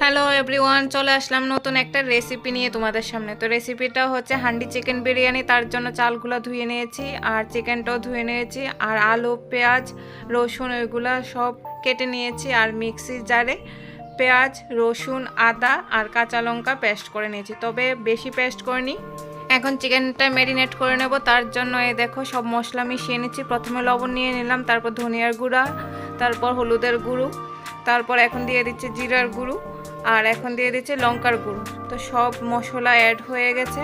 Hello everyone চলে আসলাম নতুন একটা রেসিপি নিয়ে তোমাদের সামনে। তো রেসিপিটা হচ্ছে হান্ডি চিকেন বিরিয়ানি, তার জন্য চালগুলো ধুয়ে নিয়েছি, আর চিকেনটাও ধুয়ে নিয়েছি, আর আলু, পেঁয়াজ, রসুন ওইগুলো সব কেটে নিয়েছি, আর মিক্সির জারে পেঁয়াজ, রসুন, আদা, আর কাঁচা লঙ্কা পেস্ট করে নিয়েছি। তবে বেশি পেস্ট করিনি এখন চিকেনটা ম্যারিনেট করে নেব। তার জন্য এ দেখো সব মশলা মিশিয়ে নিচ্ছি। প্রথমে লবণ নিয়ে নিলাম, তারপর ধনিয়ার গুঁড়া, তারপর হলুদের গুঁড়ো, তারপর এখন দিয়ে দিচ্ছে জিরার গুঁড়ো, আর এখন দিয়ে দিচ্ছে লঙ্কার গুঁড়ো। তো সব মশলা অ্যাড হয়ে গেছে।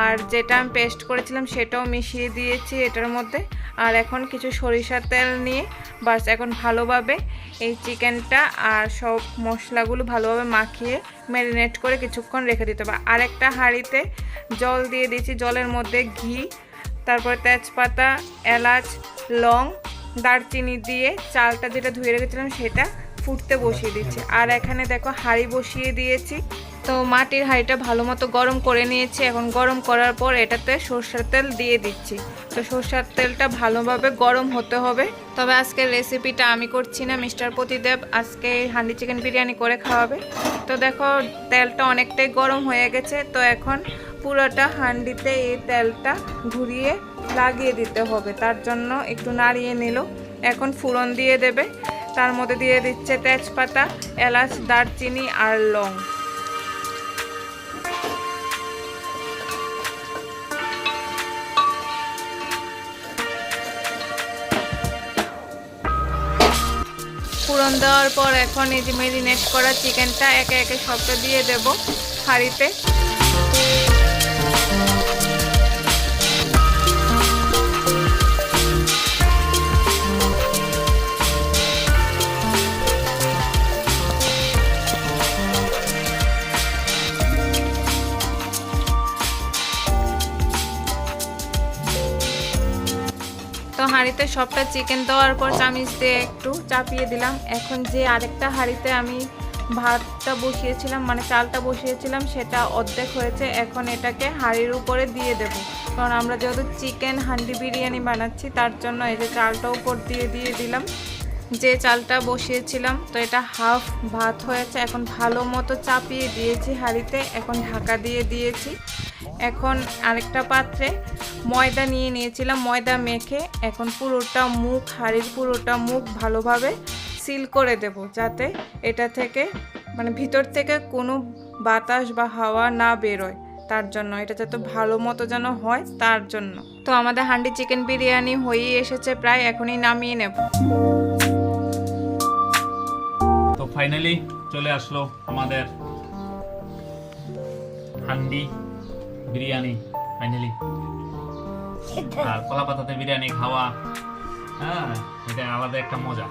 আর যেটা আমি পেস্ট করেছিলাম সেটাও মিশিয়ে দিয়েছি এটার মধ্যে। আর এখন কিছু সরিষার তেল নিয়ে বাস এখন ভালোভাবে এই চিকেনটা আর সব মশলাগুলো ভালোভাবে মাখিয়ে ম্যারিনেট করে কিছুক্ষণ রেখে দিতে হবে। আর একটা হাঁড়িতে জল দিয়ে দিয়েছি, জলের মধ্যে ঘি, তারপর তেজপাতা, এলাচ, লং, দারচিনি দিয়ে চালটা যেটা ধুয়ে রেখেছিলাম সেটা ফুটতে বসিয়ে দিচ্ছি। আর এখানে দেখো হাঁড়ি বসিয়ে দিয়েছি। তো মাটির হাঁড়িটা ভালো মতো গরম করে নিয়েছি। এখন গরম করার পর এটাতে সর্ষের তেল দিয়ে দিচ্ছি। তো সর্ষের তেলটা ভালোভাবে গরম হতে হবে। তবে আজকের রেসিপিটা আমি করছি না, মিস্টার প্রতিদেব আজকে হান্ডি চিকেন বিরিয়ানি করে খাওয়াবে। তো দেখো, তেলটা অনেকটাই গরম হয়ে গেছে। তো এখন পুরোটা হান্ডিতে এই তেলটা ঘুরিয়ে লাগিয়ে দিতে হবে। তার জন্য একটু নাড়িয়ে নিল। এখন ফুরন দিয়ে দেবে। তার মধ্যে দিয়ে দিচ্ছে তেজপাতা, এলাচ, দারচিনি আর লং। ফুরন দেওয়ার পর এখন এই যে মেরিনেট করা চিকেনটা একে একে সবটা দিয়ে দেব হাঁড়িতে। হাঁড়িতে সবটা চিকেন দেওয়ার পর চামিচ দিয়ে একটু চাপিয়ে দিলাম। এখন যে আরেকটা হাঁড়িতে আমি ভাতটা বসিয়েছিলাম মানে চালটা বসিয়েছিলাম, সেটা অর্ধেক হয়েছে। এখন এটাকে হাঁড়ির উপরে দিয়ে দেব। কারণ আমরা যেহেতু চিকেন হান্ডি বিরিয়ানি বানাচ্ছি, তার জন্য এই যে চালটা উপর দিয়ে দিয়ে দিলাম। যে চালটা বসিয়েছিলাম, তো এটা হাফ ভাত হয়েছে। এখন ভালো মতো চাপিয়ে দিয়েছি হাঁড়িতে। এখন ঢাকা দিয়ে দিয়েছি। এখন আরেকটা পাত্রে ময়দা নিয়ে নিয়েছিলাম, ময়দা মেখে এখন পুরোটা মুখ, হাঁড়ির পুরোটা মুখ ভালোভাবে সিল করে দেব যাতে এটা থেকে মানে ভিতর থেকে কোনো বাতাস বা হাওয়া না বেরোয় তার জন্য, এটা যাতে ভালো মতো যেন হয় তার জন্য। তো আমাদের হান্ডি চিকেন বিরিয়ানি হয়েই এসেছে প্রায়, এখনই নামিয়ে নেব। তো ফাইনালি চলে আসলো আমাদের হান্ডি বিরিয়ানি ফাইনালি আর কলা পাতাতে বিরিয়ানি খাওয়া হ্যাঁ এটা আলাদা একটা মজা।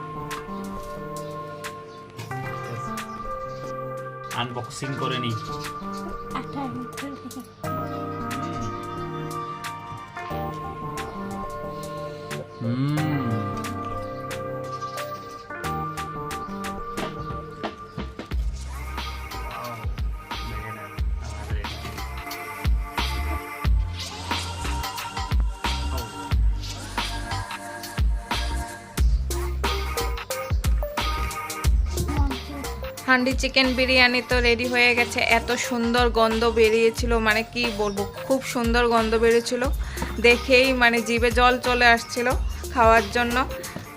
আনবক্সিং করে নি। হুম। হান্ডি চিকেন বিরিয়ানি তো রেডি হয়ে গেছে। এত সুন্দর গন্ধ বেরিয়েছিল মানে কি বলব, খুব সুন্দর গন্ধ বেরিয়েছিল। দেখেই মানে জিভে জল চলে আসছিল খাওয়ার জন্য,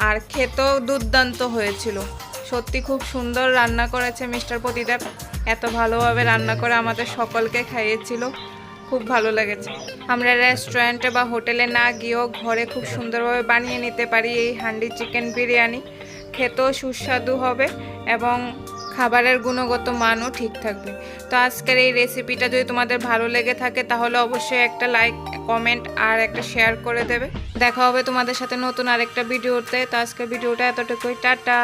আর খেতেও দুর্দান্ত হয়েছিল। সত্যি খুব সুন্দর রান্না করেছে মিস্টার প্রতিদেব এত ভালোভাবে রান্না করে আমাদের সকলকে খাইয়েছিল, খুব ভালো লেগেছে। আমরা রেস্টুরেন্টে বা হোটেলে না গিয়েও ঘরে খুব সুন্দরভাবে বানিয়ে নিতে পারি এই হান্ডি চিকেন বিরিয়ানি। খেতেও সুস্বাদু হবে এবং খাবারের গুণগত মানও ঠিক থাকবে। তো আজকের এই রেসিপিটা যদি তোমাদের ভালো লেগে থাকে, তাহলে অবশ্যই একটা লাইক কমেন্ট আর একটা শেয়ার করে দেবে। দেখা হবে তোমাদের সাথে নতুন আরেকটা ভিডিওতে তো আজকের ভিডিওটা এতটুকুই। টাটা!